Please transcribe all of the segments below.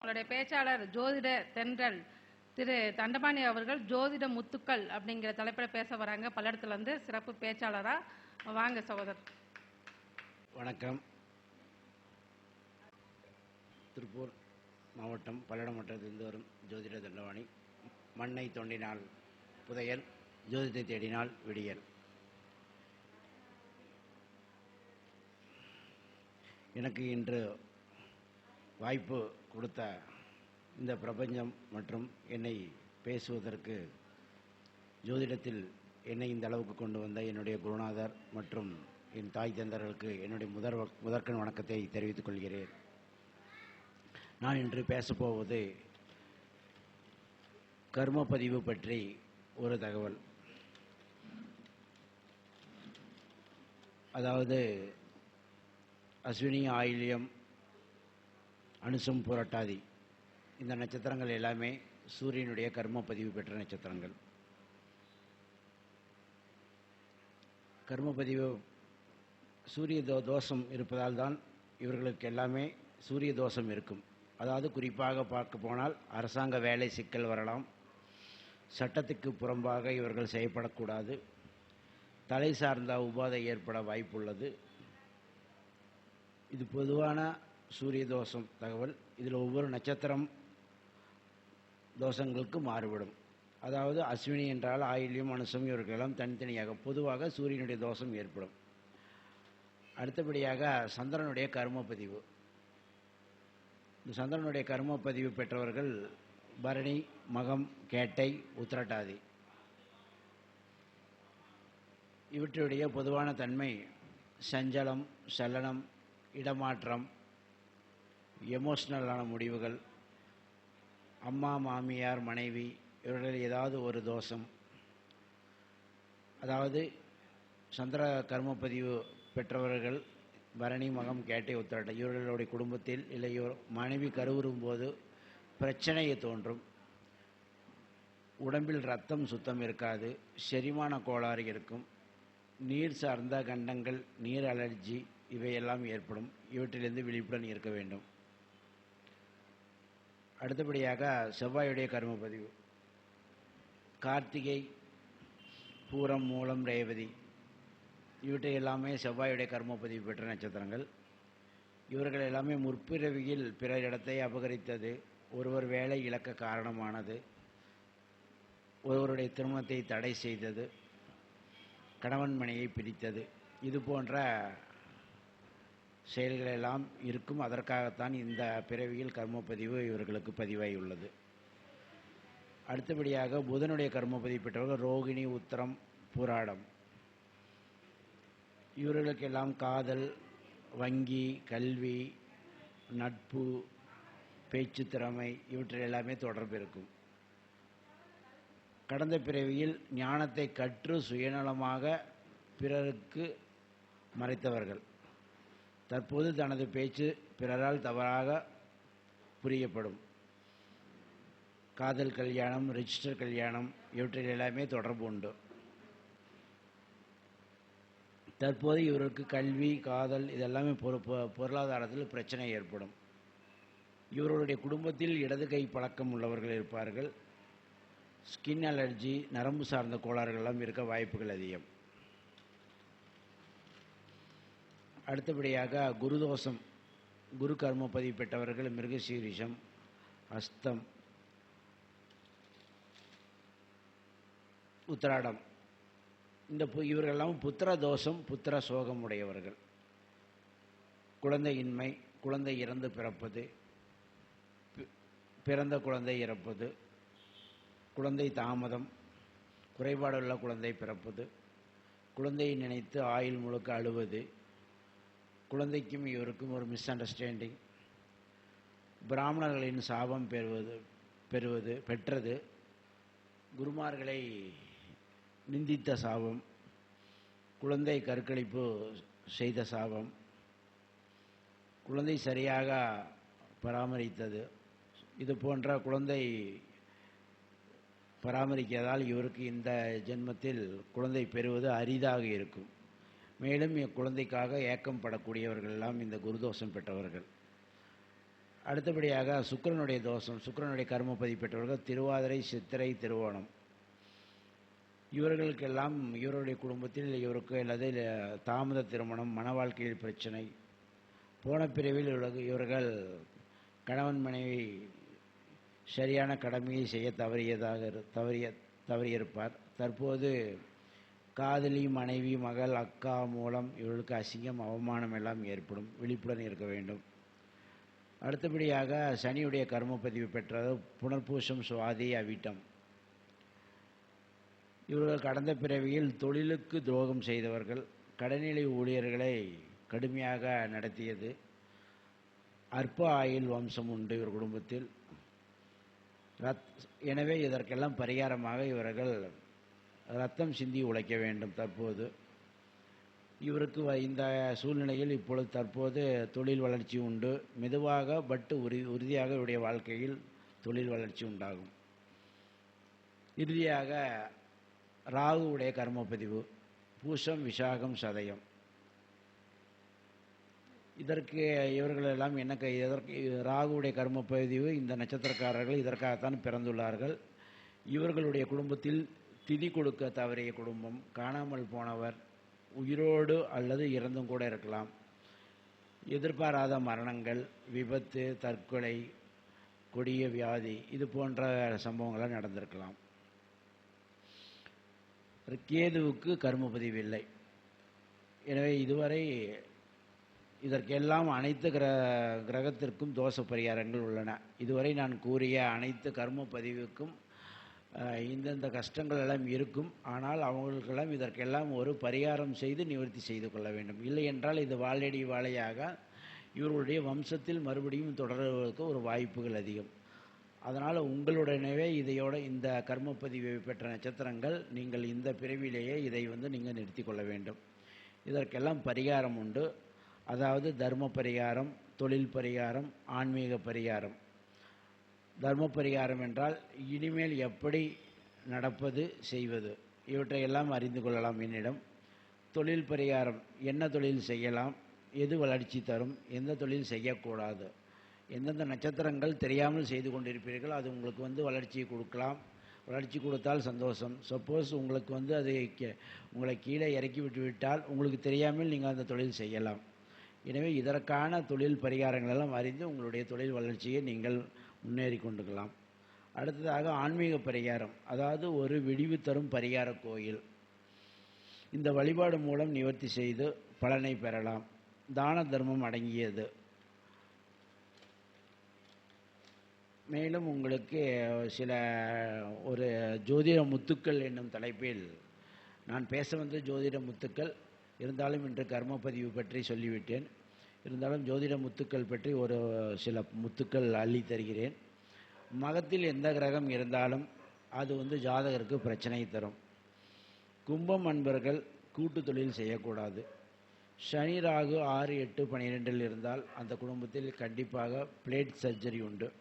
உங்களுடைய பேச்சாளர் ஜோதிட தென்றல் திரு தண்டபாணி அவர்கள் ஜோதிட முத்துக்கள் அப்படிங்கிற தலைப்பில் பேச வராங்க. பல்லடத்துலேருந்து சிறப்பு பேச்சாளரா வாங்க சகோதரர். வணக்கம். திருப்பூர் மாவட்டம் பல்லடம் வட்டத்திலிருந்து வரும் ஜோதிட தண்டவாணி மண்ணை தோண்டினால் புதையல் ஜோதிடத்தை தேடினால் விடியல். எனக்கு இன்று வாய்ப்பு கொடுத்த இந்த பிரபஞ்சம் மற்றும் என்னை பேசுவதற்கு ஜோதிடத்தில் என்னை இந்த அளவுக்கு கொண்டு வந்த என்னுடைய குருநாதர் மற்றும் என் தாய் தந்தர்களுக்கு என்னுடைய முதற் முதற்கண் வணக்கத்தை தெரிவித்துக் கொள்கிறேன். நான் இன்று பேசப்போவது கர்ம பதிவு பற்றி ஒரு தகவல். அதாவது அஸ்வினி ஆயில்யம் அனுசம் புரட்டாதி. இந்த நட்சத்திரங்கள் எல்லாமே சூரியனுடைய கர்ம பதிவு பெற்ற நட்சத்திரங்கள். கர்மப்பதிவு சூரிய தோ தோஷம் இருப்பதால் தான் இவர்களுக்கு எல்லாமே சூரிய தோஷம் இருக்கும். அதாவது குறிப்பாக பார்க்க போனால் அரசாங்க வேலை சிக்கல் வரலாம். சட்டத்துக்கு புறம்பாக இவர்கள் செய்யப்படக்கூடாது தலை சார்ந்த உபாதை ஏற்பட வாய்ப்புள்ளது. இது பொதுவான சூரிய தோஷம் தகவல் இதில் ஒவ்வொரு நட்சத்திரம் தோஷங்களுக்கு மாறுபடும். அதாவது அஸ்வினி என்றால் ஆயில்யம் அனுசம் இவர்களெல்லாம் தனித்தனியாக பொதுவாக சூரியனுடைய தோஷம் ஏற்படும். அடுத்தபடியாக சந்திரனுடைய கர்மப்பதிவு. இந்த சந்திரனுடைய கர்மப்பதிவு பெற்றவர்கள் பரணி மகம் கேட்டை உத்திரட்டாதி. இவற்றுடைய பொதுவான தன்மை சஞ்சலம் சலனம் இடமாற்றம் எமோஷ்னலான முடிவுகள். அம்மா மாமியார் மனைவி இவர்கள் ஏதாவது ஒரு தோஷம். அதாவது சந்திர கர்மப்பதிவு பெற்றவர்கள் பரணி மகம் கேட்டை உத்திரட்டை இவர்களுடைய குடும்பத்தில் இல்லை இவர் மனைவி கருவுறும் போது பிரச்சனையை தோன்றும். உடம்பில் ரத்தம் சுத்தம் இருக்காது செரிமான கோளாறு இருக்கும். நீர் சார்ந்த கண்டங்கள் நீர் அலர்ஜி இவையெல்லாம் ஏற்படும். இவற்றிலிருந்து விழிப்புடன் இருக்க வேண்டும். அடுத்தபடியாக செவ்வாயுடைய கர்ம பதிவு. கார்த்திகை பூரம் மூலம் ரேவதி. இவற்றை எல்லாமே செவ்வாயுடைய கர்ம பதிவு பெற்ற நட்சத்திரங்கள். இவர்கள் எல்லாமே முற்பிறவியில் பிறர் இடத்தை அபகரித்தது ஒருவர் வேலை இழக்க காரணமானது ஒருவருடைய திருமணத்தை தடை செய்தது கணவன் மனையை பிரித்தது. இது போன்ற செயல்கள் எல்லாம் இருக்கும். அதற்காகத்தான் இந்த பிறவியில் கர்மப்பதிவு இவர்களுக்கு பதிவாகி உள்ளது. அடுத்தபடியாக புதனுடைய கர்மப்பதிவு பெற்றவர்கள் ரோகிணி உத்தரம் புராடம். இவர்களுக்கெல்லாம் காதல் வங்கி கல்வி நட்பு பேச்சு திறமை இவற்றில் எல்லாமே தொடர்பு இருக்கும். கடந்த பிறவியில் ஞானத்தை கற்று சுயநலமாக பிறருக்கு மறைத்தவர்கள். தற்போது தனது பேச்சு பிறரால் தவறாக புரியப்படும். காதல் கல்யாணம் ரெஜிஸ்டர் கல்யாணம் இவற்றில் எல்லாமே தொடர்பு உண்டு. தற்போது இவருக்கு கல்வி காதல் இதெல்லாமே பொரு பொருளாதாரத்தில் பிரச்சனை ஏற்படும். இவர்களுடைய குடும்பத்தில் இடது கை பழக்கம் உள்ளவர்கள் இருப்பார்கள். ஸ்கின் அலர்ஜி நரம்பு சார்ந்த கோளாறுகள்லாம் இருக்க வாய்ப்புகள் அதிகம். அடுத்தபடியாக குருதோஷம் குரு கர்ம பதிவு பெற்றவர்கள் மிருகசீரிஷம் அஸ்தம் உத்திராடம். இந்த பு- இவர்களெல்லாம் புத்திர தோஷம் புத்திர சோகம் உடையவர்கள். குழந்தையின்மை குழந்தை இறந்து பிறப்பது பிறந்த குழந்தை இறப்பது குழந்தை தாமதம் குறைபாடுள்ள குழந்தை பிறப்பது குழந்தையை நினைத்து ஆயுள் முழுக்க அழுவது குழந்தைக்கும் இவருக்கும் ஒரு மிஸ் அண்டர்ஸ்டாண்டிங் பிராமணர்களின் சாபம் பெறுவது பெறுவது பெற்றது. குருமார்களை நிந்தித்த சாபம். குழந்தை கற்களிப்பு செய்த சாபம். குழந்தை சரியாக பராமரித்தது. இது போன்ற குழந்தை பராமரிக்கிறதால் இவருக்கு இந்த ஜென்மத்தில் குழந்தை பெறுவது அரிதாக இருக்கும். மேலும் இக்குழந்தைக்காக ஏக்கம் படக்கூடியவர்கள் எல்லாம் இந்த குருதோஷம் பெற்றவர்கள். அடுத்தபடியாக சுக்கரனுடைய தோஷம் சுக்கிரனுடைய கர்மப்பதி பெற்றவர்கள் திருவாதிரை சித்திரை திருவோணம். இவர்களுக்கெல்லாம் இவருடைய குடும்பத்தில் இவருக்கு அல்லது தாமத திருமணம் மன வாழ்க்கையில் பிரச்சனை. போன பிரிவில் இவர்கள் இவர்கள் கணவன் மனைவி சரியான கடமையை செய்ய தவறியதாக தவறிய தவறியிருப்பார். தற்போது காதலி மனைவி மகள் அக்கா மூலம் இவர்களுக்கு அசிங்கம் அவமானம் எல்லாம் ஏற்படும். விழிப்புடன் இருக்க வேண்டும். அடுத்தபடியாக சனியுடைய கர்ம பதிவு பெற்றது. புனர்பூசம் சுவாதி அவிட்டம். இவர்கள் கடந்த பிறவியில் தொழிலுக்கு துரோகம் செய்தவர்கள் கடைநிலை ஊழியர்களை கடுமையாக நடத்தியது. அற்ப ஆயுள் வம்சம் உண்டு இவர் குடும்பத்தில். ரத் எனவே இதற்கெல்லாம் பரிகாரமாக இவர்கள் ரத்தம் சிந்தி உழைக்க வேண்டும் தற்போது. இவருக்கு வ- இந்த சூழ்நிலையில் இப்பொழுது தற்போது தொழில் வளர்ச்சி உண்டு. மெதுவாக பட்டு உறு உறுதியாக இவருடைய வாழ்க்கையில் தொழில் வளர்ச்சி உண்டாகும். இறுதியாக ராகுவுடைய கர்மப்பதிவு பூசம் விசாகம் சதயம். இதற்கு இவர்கள் எல்லாம் என்ன இதற்கு ராகுவுடைய கர்மப்பதிவு இந்த நட்சத்திரக்காரர்கள் இதற்காகத்தான் பிறந்துள்ளார்கள். இவர்களுடைய குடும்பத்தில் திதி கொடுக்க தவறிய குடும்பம் காணாமல் போனவர் உயிரோடு அல்லது இறந்தும் கூட இருக்கலாம். எதிர்பாராத மரணங்கள் விபத்து தற்கொலை கொடிய வியாதி இது போன்ற சம்பவங்கள்லாம் நடந்திருக்கலாம். கேதுவுக்கு கர்மபதிவு இல்லை எனவே இதுவரை இதற்கெல்லாம் அனைத்து கிர கிரகத்திற்கும் தோஷ பரிகாரங்கள் உள்ளன. இதுவரை நான் கூறிய அனைத்து கர்ம பதிவுக்கும் இந்தந்த கஷ்டங்கள் எல்லாம் இருக்கும். ஆனால் அவங்களுக்கெல்லாம் இதற்கெல்லாம் ஒரு பரிகாரம் செய்து நிவர்த்தி செய்து கொள்ள வேண்டும். இல்லை என்றால் இது வாழடி வாழையாக இவர்களுடைய வம்சத்தில் மறுபடியும் தொடர்வதற்கு ஒரு வாய்ப்புகள் அதிகம். அதனால் உங்களுடனவே இதையோட இந்த கர்மப்பதிவை பெற்ற நட்சத்திரங்கள் நீங்கள் இந்த பிறவிலேயே இதை வந்து நீங்கள் நிறுத்தி கொள்ள வேண்டும். இதற்கெல்லாம் பரிகாரம் உண்டு. அதாவது தர்ம பரிகாரம் தொழில் பரிகாரம் ஆன்மீக பரிகாரம். தர்ம பரிகாரம் என்றால் இனிமேல் எப்படி நடப்பது செய்வது? இவற்றையெல்லாம் அறிந்து கொள்ளலாம் என்னிடம். தொழில் பரிகாரம் என்ன தொழில் செய்யலாம்? எது வளர்ச்சி தரும்? எந்த தொழில் செய்யக்கூடாது? எந்தெந்த நட்சத்திரங்கள் தெரியாமல் செய்து கொண்டிருப்பீர்கள் அது உங்களுக்கு வந்து வளர்ச்சியை கொடுக்கலாம். வளர்ச்சி கொடுத்தால் சந்தோஷம். சப்போஸ் உங்களுக்கு வந்து அதை உங்களை கீழே இறக்கி விட்டு விட்டால் உங்களுக்கு தெரியாமல் நீங்கள் அந்த தொழில் செய்யலாம். எனவே இதற்கான தொழில் பரிகாரங்களெல்லாம் அறிந்து உங்களுடைய தொழில் வளர்ச்சியை நீங்கள் முன்னேறி கொண்டுக்கலாம் அடுத்ததாக ஆன்மீக பரிகாரம் அதாவது ஒரு விடிவு தரும் பரிகார கோயில். இந்த வழிபாடு மூலம் நிவர்த்தி செய்து பலனை பெறலாம். தான தர்மம் அடங்கியது. மேலும் உங்களுக்கு சில ஒரு ஜோதிட முத்துக்கள் என்னும் தலைப்பில் நான் பேச வந்த ஜோதிட முத்துக்கள் இருந்தாலும் இன்று கர்மப்பதிவு பற்றி சொல்லிவிட்டேன். இருந்தாலும் ஜோதிட முத்துக்கள் பற்றி ஒரு சில முத்துக்கள் அள்ளி தருகிறேன். மகத்தில் எந்த கிரகம் இருந்தாலும் அது வந்து ஜாதகருக்கு பிரச்சனை தரும். கும்பம் அன்பர்கள் கூட்டு தொழில் செய்யக்கூடாது. சனி ராகு ஆறு எட்டு பன்னிரெண்டில் இருந்தால் அந்த குடும்பத்தில் கண்டிப்பாக பிளேட் சர்ஜரி உண்டு.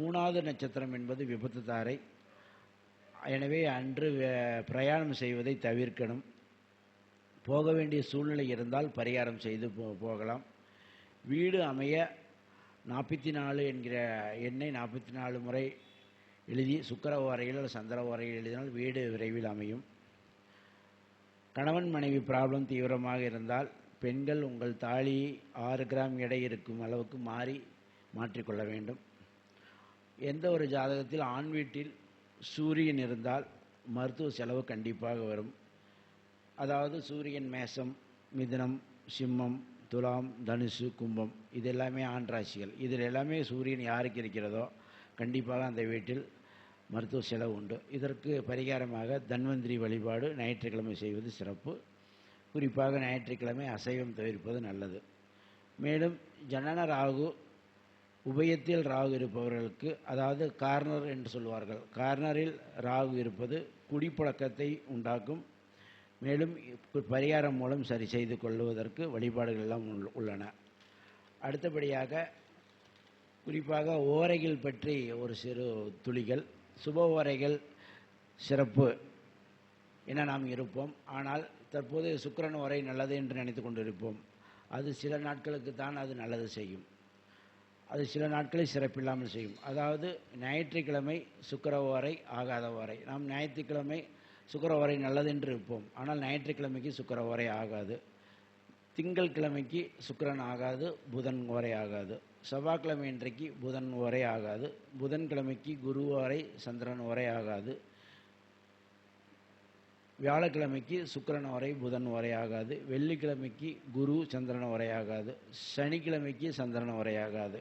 மூணாவது நட்சத்திரம் என்பது விபத்து தாரை. எனவே அன்று பிரயாணம் செய்வதை தவிர்க்கணும். போக வேண்டிய சூழ்நிலை இருந்தால் பரிகாரம் செய்து போ- போகலாம். வீடு அமைய நாற்பத்தி நாலு என்கிற எண்ணை நாற்பத்தி நாலு முறை எழுதி சுக்கர வரையில் அல்லது சந்திர வரையில் எழுதினால் வீடு விரைவில் அமையும். கணவன் மனைவி ப்ராப்ளம் தீவிரமாக இருந்தால் பெண்கள் உங்கள் தாலி ஆறு கிராம் எடை இருக்கும் அளவுக்கு மாறி மாற்றிக்கொள்ள வேண்டும். எந்த ஒரு ஜாதகத்தில் ஆண் வீட்டில் சூரியன் இருந்தால் மருத்துவ செலவு கண்டிப்பாக வரும். அதாவது சூரியன் மேசம் மிதுனம் சிம்மம் துலாம் தனுசு கும்பம் இது எல்லாமே ஆண் ராசிகள் இதில் எல்லாமே சூரியன் யாருக்கு இருக்கிறதோ கண்டிப்பாக அந்த வீட்டில் மருத்துவ செலவு உண்டு. இதற்கு பரிகாரமாக தன்வந்திரி வழிபாடு ஞாயிற்றுக்கிழமை செய்வது சிறப்பு. குறிப்பாக ஞாயிற்றுக்கிழமை அசைவம் தவிர்ப்பது நல்லது. மேலும் ஜனன ராகு உபயத்தில் ராகு இருப்பவர்களுக்கு அதாவது கார்னர் என்று சொல்வார்கள். கார்னரில் ராகு இருப்பது குடிப்பழக்கத்தை உண்டாக்கும் மேலும் பரிகாரம் மூலம் சரி செய்து கொள்வதற்கு வழிபாடுகள் எல்லாம் உள்- உள்ளன. அடுத்தபடியாக குறிப்பாக ஓரைகள் பற்றி ஒரு சிறு துளிகள். சுப ஓரைகள் சிறப்பு என நாம் இருப்போம். ஆனால் தற்போது சுக்கரன் ஓரை நல்லது என்று நினைத்து கொண்டிருப்போம். அது சில நாட்களுக்கு தான் அது நல்லது செய்யும். அது சில நாட்களில் சிறப்பில்லாமல் செய்யும். அதாவது ஞாயிற்றுக்கிழமை சுக்கர ஓரை ஆகாத ஓரை. நாம் ஞாயிற்றுக்கிழமை சுக்கரவரை நல்லது என்று இருப்போம் ஆனால் ஞாயிற்றுக்கிழமைக்கு சுக்கரவரை ஆகாது. திங்கள் கிழமைக்கு சுக்கரன் ஆகாது புதன் வரை ஆகாது. செவ்வாய்க்கிழமை இன்றைக்கு புதன் வரை ஆகாது. புதன்கிழமைக்கு குரு வரை சந்திரன் வரை ஆகாது. வியாழக்கிழமைக்கு சுக்கரன் வரை புதன் வரை ஆகாது. வெள்ளிக்கிழமைக்கு குரு சந்திரன் வரை ஆகாது. சனிக்கிழமைக்கு சந்திரன் வரை ஆகாது.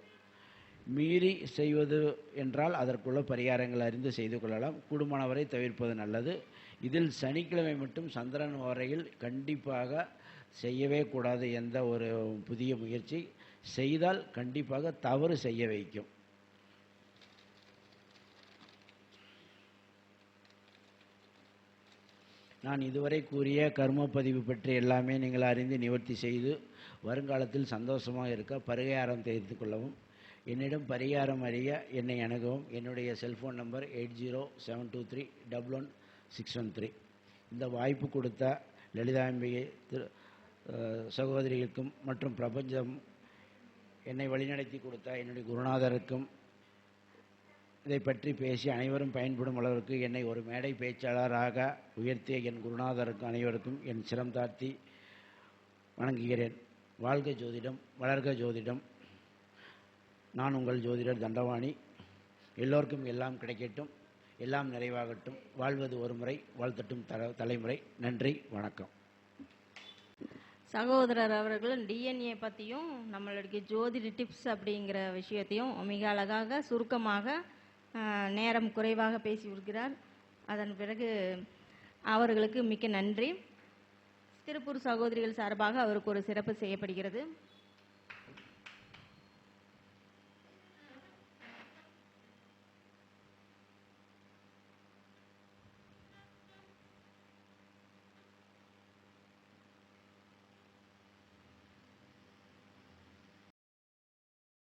மீறி செய்வது என்றால் அதற்குள்ள பரிகாரங்கள் அறிந்து செய்து கொள்ளலாம். கூடுமானவரை தவிர்ப்பது நல்லது. இதில் சனிக்கிழமை மட்டும் சந்திரன் வரையில் கண்டிப்பாக செய்யவே கூடாது எந்த ஒரு புதிய முயற்சி. செய்தால் கண்டிப்பாக தவறு செய்ய வைக்கும். நான் இதுவரை கூறிய கர்மப்பதிவு பதிவு பற்றி எல்லாமே நீங்கள் அறிந்து நிவர்த்தி செய்து வருங்காலத்தில் சந்தோஷமாக இருக்க பரிகாரம் தெரிந்து கொள்ளவும் என்னிடம் பரிகாரம் அறிய என்னை அணுகவும். என்னுடைய cellphone number eight zero seven two three double one six one three. இந்த வாய்ப்பு கொடுத்த லலிதாம்பிகை திரு சகோதரிகளுக்கும் மற்றும் பிரபஞ்சம் என்னை வழிநடத்தி கொடுத்த என்னுடைய குருநாதருக்கும் இதை பற்றி பேசி அனைவரும் பயன்படும் அளவிற்கு என்னை ஒரு மேடை பேச்சாளராக உயர்த்திய என் குருநாதருக்கும் அனைவருக்கும் என் சிரம் தாழ்த்தி வணங்குகிறேன். வாழ்க ஜோதிடம் வளர்க ஜோதிடம். நான் உங்கள் ஜோதிடர் தண்டவாணி எல்லோருக்கும் எல்லாம் கிடைக்கட்டும். எல்லாம் நிறைவாகட்டும். வாழ்வது ஒரு முறை வாழ்த்தட்டும் தல தலைமுறை. நன்றி வணக்கம். சகோதரர் அவர்களும் டிஎன்ஏ பற்றியும் நம்மளுடைய ஜோதிட டிப்ஸ் அப்படிங்கிற விஷயத்தையும் மிக அழகாக சுருக்கமாக நேரம் குறைவாக பேசியிருக்கிறார் அதன் பிறகு அவர்களுக்கு மிக்க நன்றி. திருப்பூர் சகோதரிகள் சார்பாக அவருக்கு ஒரு சிறப்பு செய்யப்படுகிறது.